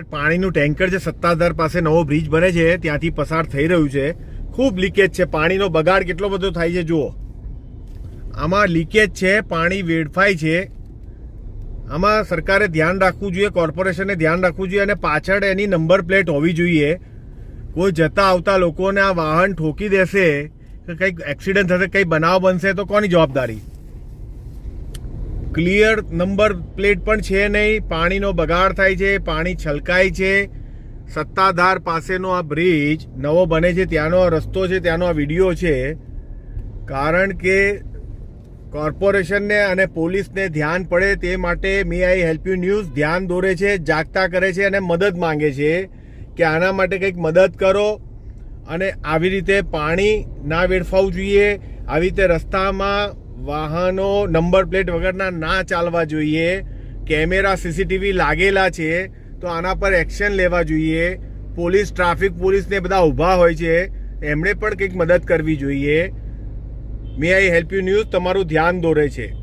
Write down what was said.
પાણીનું ટેન્કર જે સત્તાધાર પાસે નવો બ્રિજ બને છે, ત્યાંથી પસાર થઈ રહ્યું છે. ખૂબ લીકેજ છે. પાણીનો બગાડ કેટલો બધો થાય છે, જુઓ. આમાં લીકેજ છે, પાણી વેડફાય છે. આમાં સરકારે ધ્યાન રાખવું જોઈએ કોર્પોરેશને ધ્યાન રાખવું જોઈએ અને પાછળ એની નંબર પ્લેટ હોવી જોઈએ. કોઈ જતા આવતા લોકોને આ વાહન ઠોકી દેશે કે કંઈક એક્સિડન્ટ થશે, કંઈ બનાવ બનશે, તો કોની જવાબદારી? ક્લિયર નંબર પ્લેટ પણ છે નહીં. પાણીનો બગાડ થાય છે, પાણી છલકાય છે. સત્તાધાર પાસેનો આ બ્રિજ નવો બને છે, ત્યાંનો આ રસ્તો છે, ત્યાંનો આ વીડિયો છે. કારણ કે કોર્પોરેશનને અને પોલીસને ધ્યાન પડે તે માટે may I help you news ધ્યાન દોરે છે, જાગતા કરે છે અને મદદ માંગે છે કે આના માટે કંઈક મદદ કરો અને આવી રીતે પાણી ના વેડફાવવું જોઈએ. આવી રીતે રસ્તામાં વાહનો, નંબર પ્લેટ વગરના ના ચાલવા જોઈએ. કેમેરા, સીસીટીવી લાગેલા છે, તો આના પર એક્શન લેવા જોઈએ. પોલીસ, ટ્રાફિક પોલીસને બધા ઊભા હોય છે. એમણે પણ કંઈક મદદ કરવી જોઈએ. May I help you news તમારું ધ્યાન દોરે છે.